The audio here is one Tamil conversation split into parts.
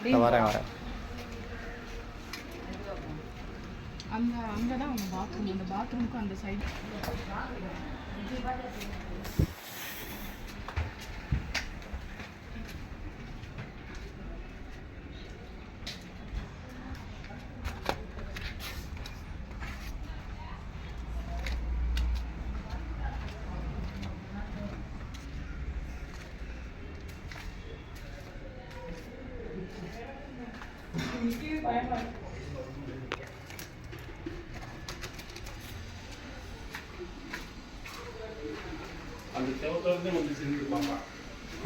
வரேன் வரேன். அந்த அங்கே தான் பாத்ரூம் அந்த பாத்ரூமுக்கும் அந்த சைடு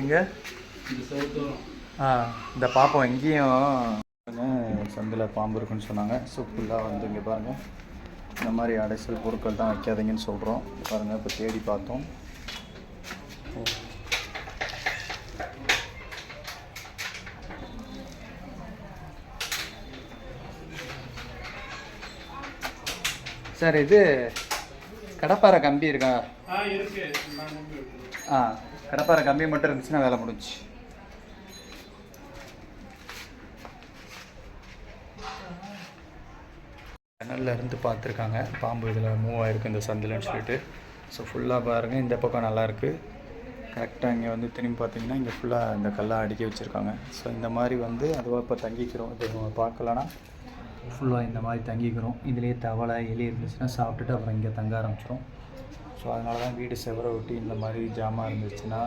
எங்கே? இந்த செவத்தோரம் ஆ இந்த பாப்போம் எங்கேயும் சந்தில் பாம்பு இருக்குன்னு சொன்னாங்க. ஸோ ஃபுல்லாக வந்து இங்கே பாருங்கள் இந்த மாதிரி அடைசல் பொருட்கள் தான் வைக்காதீங்கன்னு சொல்கிறோம் பாருங்கள் இப்போ தேடி பார்த்தோம். சார் இது கடப்பாறை கம்பி இருக்கா? ஆ கடப்பாறை கம்பி மட்டும் இருந்துச்சுன்னா வேலை முடிஞ்சு ஜன்னல்ல இருந்து பார்த்துருக்காங்க. பாம்பு இதில் மூவ் ஆயிருக்கு இந்த சந்திலன்னு சொல்லிட்டு. ஸோ ஃபுல்லாக பாருங்கள் இந்த பக்கம் நல்லா இருக்கு. கரெக்டாக இங்கே வந்து திரும்பி பார்த்தீங்கன்னா இங்கே ஃபுல்லாக இந்த கல்லாக அடுக்கி வச்சுருக்காங்க. ஸோ இந்த மாதிரி வந்து அதுவாக இப்போ தங்கிக்கிறோம். இது பார்க்கலன்னா ஃபுல்லாக இந்த மாதிரி தங்கிக்கிறோம். இதுலேயே தவளை எலி இருந்துச்சுன்னா சாப்பிட்டுட்டு அப்புறம் இங்கே தங்க ஆரம்பிச்சிடும் ஸோ அதனால தான் வீடு செவரை ஒட்டி இந்த மாதிரி ஜாமான் இருந்துச்சுன்னா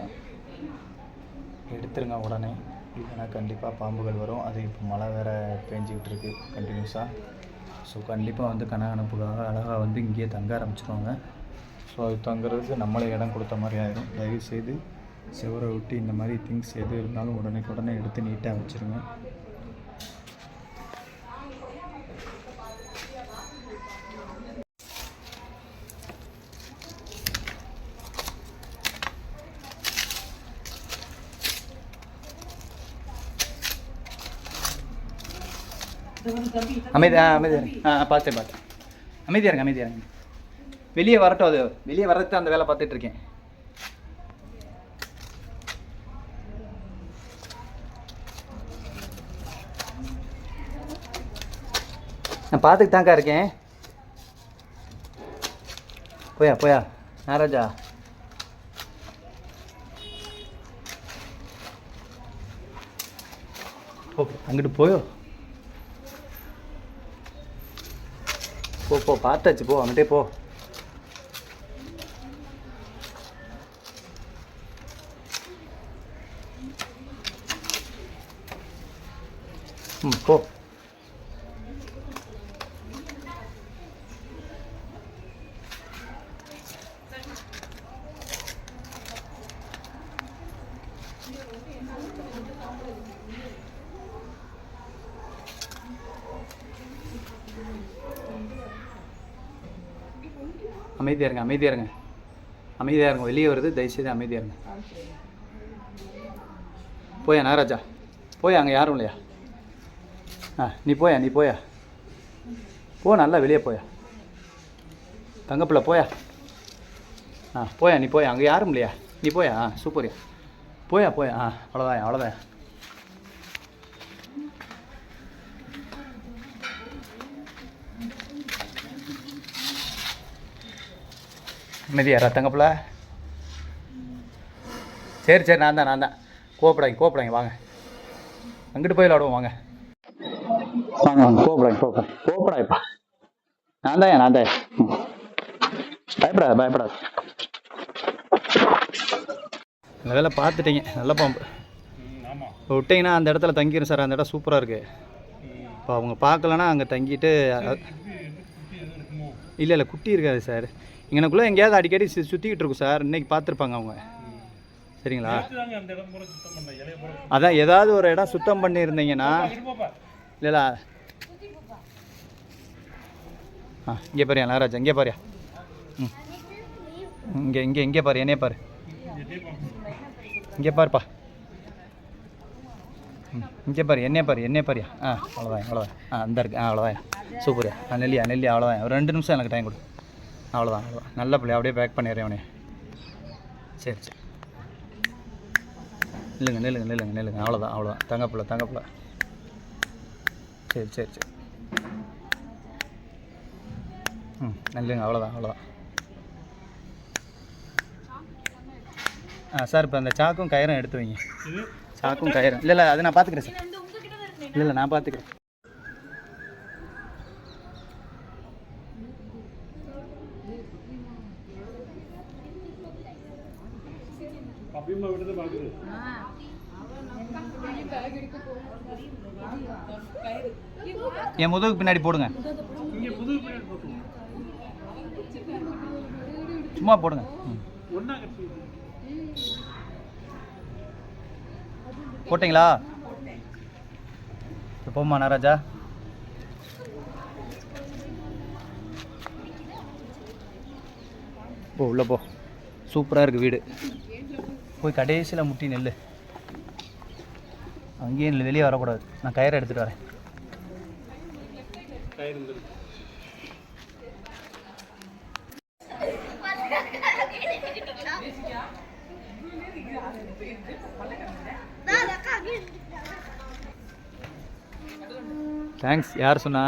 எடுத்துருங்க உடனே. இல்லைன்னா கண்டிப்பாக பாம்புகள் வரும். அது இப்போ மழை வேறு பேஞ்சிக்கிட்டு இருக்கு கண்டினியூஸாக ஸோ கண்டிப்பாக வந்து கனகனப்புக்காக அழகாக வந்து இங்கேயே தங்க ஆரம்பிச்சிருவாங்க. ஸோ அது தங்குறதுக்கு நம்மளே இடம் கொடுத்த மாதிரி ஆயிடும் தயவு செய்து செவரை ஒட்டி இந்த மாதிரி திங்ஸ் எது இருந்தாலும் உடனே உடனே எடுத்து நீட்டாக வச்சுருங்க. அமைதி ஆ அமைதியாக ஆ பார்த்தேன் பார்த்தேன் அமைதியாக இருங்க அமைதியாக இருங்க வெளியே வரட்டும் அது. வெளியே வர்றது அந்த வேலை பார்த்துட்டு இருக்கேன். நான் பார்த்துட்டு தான்க்கா இருக்கேன். போயா போயா. நாராஜா ஓகே அங்கிட்டு போயோ. போ போ பார்த்தாச்சு போ அவன்கிட்டே போ. ம் போ. அமைதியாக இருங்க அமைதியாக இருங்க. அமைதியாக இருங்க வெளியே வருது தயவுசெய்து அமைதியாக இருங்க. போயா நாகராஜா? போயா அங்கே யாரும் இல்லையா? ஆ நீ போயா நீ போயா? போ நல்லா வெளியே போயா. தங்கப்பிள்ள போயா? ஆ போயா நீ போயா. அங்கே யாரும் இல்லையா? நீ போயா? ஆ சூப்பர்யா. போயா போயா. ஆ அவ்வளோதான் அவ்வளோதான் அமைதியாரா தங்கப்பிள்ள சரி சரி நான் தான் நான் தான். கோப்படாங்க கோப்படாங்க வாங்க. அங்கிட்டு போய் விளாடுவோம் வாங்க. வாங்க வாங்க கோப்படாங்க கோப்படாங்க கோப்படாப்பா நான் தான் நான் தான். பயப்படாத பயப்படாத. நல்ல வேலை பார்த்துட்டீங்க நல்ல பாம்பு. இப்போ விட்டிங்கன்னா அந்த இடத்துல தங்கிடும் சார் அந்த இடம் சூப்பராக இருக்குது இப்போ அவங்க பார்க்கலன்னா அங்கே தங்கிட்டு இல்லை இல்லை குட்டி இருக்காது சார். இங்கனக்குள்ளே எங்கேயாவது அடிக்கடி சுற்றிக்கிட்டு இருக்கும் சார். இன்னைக்கு பார்த்துருப்பாங்க அவங்க. சரிங்களா? அதான் ஏதாவது ஒரு இடம் சுத்தம் பண்ணியிருந்தீங்கன்னா இல்லைல்ல? ஆ இங்கே பாரியா நாகராஜா இங்கே பாரியா ம். இங்கே இங்கே இங்கே பாரு என்னைய பாரு. இங்கே பாருப்பா. ம் இங்கே பாரு என்னையே பாரு என்னையே பாரியா ஆ அவ்வளோதான் அவ்வளோதான் ஆ அந்த இருக்கு. ஆ அவ்வளோதான் சூப்பர்யா ஆ நெல்லியா நெல்லியா அவ்வளோதான் ஒரு ரெண்டு நிமிஷம் எனக்கு டைம் கொடு. அவ்வளோதான் அவ்வளோதான் நல்ல பிள்ளை. அப்படியே பேக் பண்ணிடுறேன் அவனே சரி சரி. நில்லுங்க நில்லுங்க நில்லுங்க நில்லுங்க. அவ்வளோதான் அவ்வளோதான் தங்கப்பிள்ளை தங்கப்பிள்ளை சரி சரி சரி. ம் நல்லுங்க அவ்வளோதான் அவ்வளோதான் ஆ சார் இப்போ அந்த சாக்கும் கயிறும் எடுத்து வைங்க. சாக்கும் கயிறும். இல்லை இல்லை அது நான் பார்த்துக்கிறேன் சார். இல்லை இல்லை நான் பார்த்துக்கிறேன் அப்பயுமா விடுறது பார்க்குது. என் முதுகுக்கு பின்னாடி போடுங்க. சும்மா போடுங்க. போட்டிங்களா? இப்போ போமா நாராஜா போ உள்ள போ. சூப்பராக இருக்குது வீடு. போய் கடைசியில் முட்டி நெல் அங்கேயே நெல் வெளியே வரக்கூடாது. நான் கயிறை எடுத்துகிட்டு வரேன். தேங்க்ஸ் யார் சொன்னா?